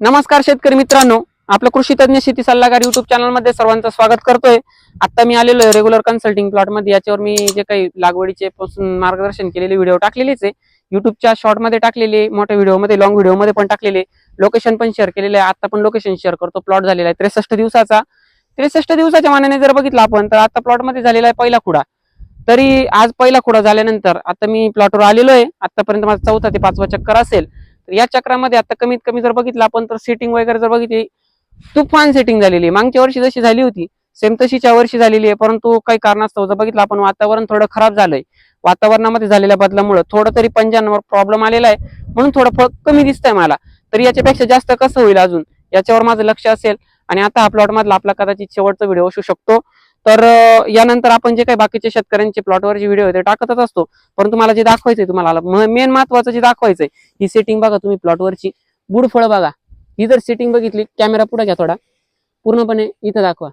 नमस्कार शेतकरी मित्रांनो. आपलं कृषी तज्ञ शेती सल्लागार युट्यूब चॅनलमध्ये सर्वांचं स्वागत करतोय. आता मी आलेलो आहे रेग्युलर कन्सल्टिंग प्लॉटमध्ये याच्यावर मी जे काही लागवडीचे पासून मार्गदर्शन केलेले व्हिडिओ टाकलेलेच आहे. युट्यूबच्या शॉर्टमध्ये टाकलेले मोठ्या व्हिडिओमध्ये लॉंग व्हिडिओमध्ये पण टाकलेले. लोकेशन पण शेअर केलेले आहे. आता पण लोकेशन शेअर करतो. प्लॉट झालेला आहे. त्रेसष्ट दिवसाचा. त्रेसष्ट दिवसाच्या मानाने जर बघितलं आपण तर आता प्लॉटमध्ये झालेला आहे पहिला खुडा तरी आज पहिला खुडा झाल्यानंतर आता मी प्लॉटवर आलेलो आहे. आतापर्यंत माझा चौथा ते पाचवा चक्कर असेल. तर या चक्रामध्ये आता कमीत कमी जर बघितलं आपण तर सेटिंग वगैरे जर बघितली तुफान सेटिंग झालेली. आहे मागच्या वर्षी जशी झाली होती सेम तशीच्या वर्षी झालेली आहे. परंतु काही कारणास्तव जर बघितलं आपण वातावरण थोडं खराब झालंय. वातावरणामध्ये झालेल्या बदलामुळे थोडं तरी पंजांवर प्रॉब्लेम आलेला आहे. म्हणून थोडं फळ कमी दिसतंय मला. तर याच्यापेक्षा जास्त कसं होईल अजून? याच्यावर माझं लक्ष असेल. आणि आता हा प्लॉट मधला आपला कदाचित शेवटचा व्हिडिओ असू शकतो. तर यानंतर आपण जे काही बाकीचे शेतकऱ्यांचे प्लॉटवरचे व्हिडिओ ते टाकतच असतो. परंतु मला जे दाखवायचंय तुम्हाला मेन महत्वाचं जे दाखवायचंय ही सेटिंग बघा तुम्ही प्लॉटवरची बुड फळं बघा. ही जर सेटिंग बघितली कॅमेरा पुढे घ्या थोडा. पूर्णपणे इथं दाखवा.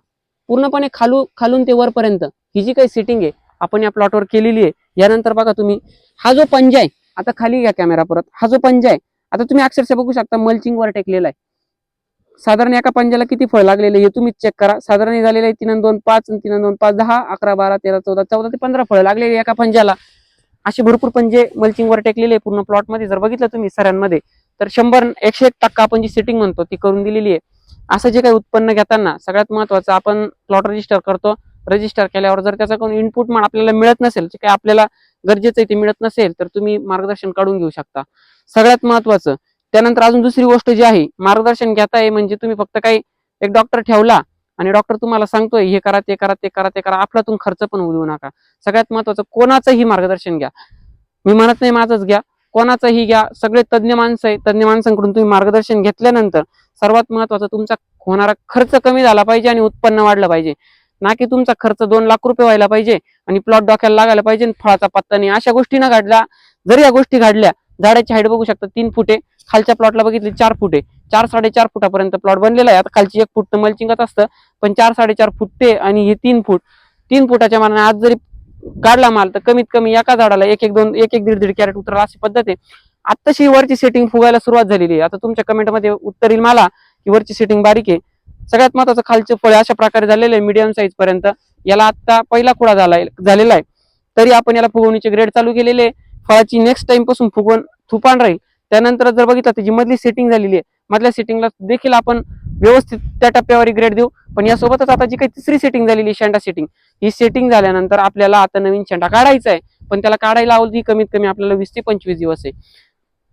पूर्णपणे खालू खालून ते वरपर्यंत ही जी काही सेटिंग आहे आपण या प्लॉटवर केलेली आहे यानंतर बघा तुम्ही हा जो पंजा आहे आता खाली घ्या कॅमेरा परत. हा जो पंजा आहे आता तुम्ही अक्षरशः बघू शकता मल्चिंग वर टेकलेला आहे. साधारण एका पंजाला किती फळ लागलेले हे तुम्ही चेक करा. साधारण झालेलं झालेले आहे तीन दोन पाच तीन दोन पाच दहा अकरा बारा तेरा चौदा चौदा ते पंधरा फळ लागलेले एका पंजाला. असे भरपूर पंजे मल्चिंगवर टेकलेले पूर्ण प्लॉटमध्ये. जर बघितलं तुम्ही सऱ्यांमध्ये तर शंभर एकशे एक टक्का आपण जी सेटिंग म्हणतो ती करून दिलेली आहे. असं जे काही उत्पन्न घेताना सगळ्यात महत्वाचं आपण प्लॉट रजिस्टर करतो. रजिस्टर केल्यावर जर त्याचा कोण इनपुट म्हणून आपल्याला मिळत नसेल जे काही आपल्याला गरजेचं आहे ते मिळत नसेल तर तुम्ही मार्गदर्शन काढून घेऊ शकता. सगळ्यात महत्वाचं त्यानंतर अजून दुसरी गोष्ट जी आहे मार्गदर्शन घेताय म्हणजे तुम्ही फक्त काही एक डॉक्टर ठेवला आणि डॉक्टर तुम्हाला सांगतोय हे करा ते करा ते करा ते करा आपल्यातून खर्च पण होऊ देऊ नका. सगळ्यात महत्वाचं कोणाचंही मार्गदर्शन घ्या. मी म्हणत नाही माझंच घ्या कोणाचंही घ्या. सगळे तज्ज्ञ माणसं आहे तज्ज्ञ माणसांकडून तुम्ही मार्गदर्शन घेतल्यानंतर सर्वात महत्वाचं तुमचा होणारा खर्च कमी झाला पाहिजे आणि उत्पन्न वाढलं पाहिजे. ना की तुमचा खर्च दोन लाख रुपये व्हायला पाहिजे आणि प्लॉट डोक्याला लागायला पाहिजे आणि फळाचा पत्ता नाही. अशा गोष्टी न घडल्या. जर या गोष्टी घडल्या झाडाची हाईट बघू शकता तीन फुटे खालच्या प्लॉटला बघितली चार फुटे चार साडेचार फुटापर्यंत प्लॉट बनलेला आहे. आता खालची एक फूट मल्चिंगच असतं पण चार साडेचार फुटते आणि हे तीन फूट. तीन फुटाच्या मानाने आज जरी काढला माल तर कमीत कमी एका झाडाला एक एक दोन एक एक दीड दीड कॅरेट उतरला अशी पद्धत आहे. आत्ताशी वरची सेटिंग फुगायला सुरुवात झालेली आहे. आता तुमच्या कमेंटमध्ये उत्तर येईल मला की वरची सेटिंग बारीक आहे. सगळ्यात महत्वाचं खालचे फळे अशा प्रकारे झालेले आहे मीडियम साईज पर्यंत. याला आता पहिला खुडा झालाय झालेला आहे. तरी आपण याला फुगवणीचे ग्रेड चालू केलेले आहे. फळाची नेक्स्ट टाइमपासून फुगवण थुपान राहील. त्यानंतर जर बघितलं त्याची मधली सेटिंग झालेली आहे मधल्या सेटिंगला देखील आपण व्यवस्थित त्या टप्प्यावर ग्रेड देऊ. पण यासोबतच आता जी काही तिसरी सेटिंग झालेली आहे शेंडा सेटिंग ही सेटिंग झाल्यानंतर आपल्याला आता नवीन शेंडा काढायचा आहे. पण त्याला काढायला अवधी कमीत कमी आपल्याला वीस ते पंचवीस दिवस आहे.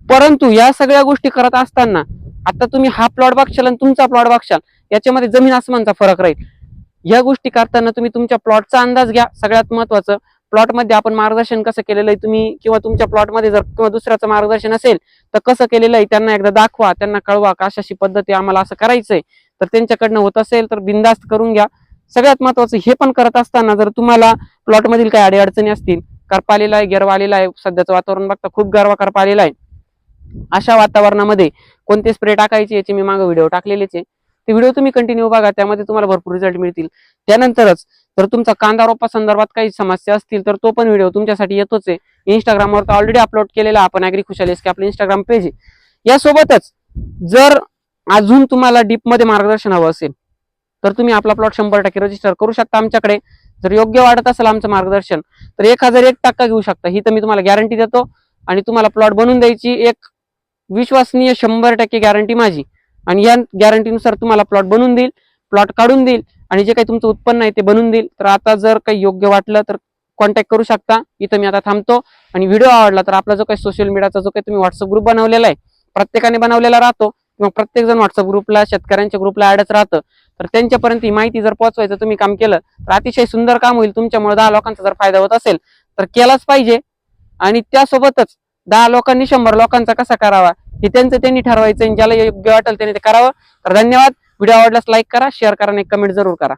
परंतु या सगळ्या गोष्टी करत असताना आता तुम्ही हा प्लॉट बघशाल आणि तुमचा प्लॉट बघशाल याच्यामध्ये जमीन आसमानचा फरक राहील. या गोष्टी करताना तुम्ही तुमच्या प्लॉटचा अंदाज घ्या सगळ्यात महत्वाचं. प्लॉटमध्ये आपण मार्गदर्शन कसं केलेलं आहे तुम्ही किंवा तुमच्या प्लॉटमध्ये जर किंवा दुसऱ्याचं मार्गदर्शन असेल तर कसं केलेलं आहे त्यांना एकदा दाखवा त्यांना कळवा का अशाशी पद्धती आम्हाला असं करायचंय. तर त्यांच्याकडनं होत असेल तर बिंदास्त करून घ्या. सगळ्यात महत्वाचं हे पण करत असताना जर तुम्हाला प्लॉट मधील काही अडीअडचणी असतील करपा आलेला आहे गेरवा आलेला आहे सध्याचं वातावरण बघता खूप गारवा करपा आलेला आहे. अशा वातावरणामध्ये कोणते स्प्रे टाकायचे याचे मी मागे व्हिडिओ टाकलेलेच आहे. ते व्हिडिओ तुम्ही कंटिन्यू बघा त्यामध्ये तुम्हाला भरपूर रिझल्ट मिळतील. त्यानंतरच तर तुमचा कांदा रोपा संदर्भात काही समस्या असतील तर तो पण व्हिडिओ तुमच्यासाठी येतोच आहे. इंस्टाग्रामवर तर ऑलरेडी अपलोड केलेला आपण. अॅग्री खुशाल की आपलं इंस्टाग्राम पेज आहे. यासोबतच जर अजून तुम्हाला डीपमध्ये मार्गदर्शन हवं असेल तर तुम्ही आपला प्लॉट शंभर टक्के रजिस्टर करू शकता आमच्याकडे. जर योग्य वाटत असेल आमचं मार्गदर्शन तर एक हजार एक टक्का घेऊ शकता. ही तर मी तुम्हाला गॅरंटी देतो आणि तुम्हाला प्लॉट बनवून द्यायची एक विश्वसनीय शंभर टक्के गॅरंटी माझी. आणि या गॅरंटीनुसार तुम्हाला प्लॉट बनवून देईल. प्लॉट काढून देईल आणि जे काही तुमचं उत्पन्न आहे ते बनवून देईल. तर आता जर काही योग्य वाटलं तर कॉन्टॅक्ट करू शकता. इथं मी आता थांबतो. आणि व्हिडिओ आवडला तर आपला जो काही सोशल मीडियाचा जो काही तुम्ही व्हॉट्सअप ग्रुप बनवलेला आहे प्रत्येकाने बनवलेला राहतो किंवा प्रत्येक जण व्हॉट्सअप ग्रुपला शेतकऱ्यांच्या ग्रुपला ऍडच राहतं. तर त्यांच्यापर्यंत ही माहिती जर पोहोचवायचं तुम्ही काम केलं तर अतिशय सुंदर काम होईल. तुमच्यामुळे दहा लोकांचा जर फायदा होत असेल तर केलाच पाहिजे. आणि त्यासोबतच दहा लोकांनी शंभर लोकांचा कसा करावा हे त्यांचं त्यांनी ठरवायचं आणि ज्याला योग्य वाटेल त्यांनी ते करावं. तर धन्यवाद. व्हिडिओ आवडल्यास लाईक करा शेअर करा आणि कमेंट जरूर करा.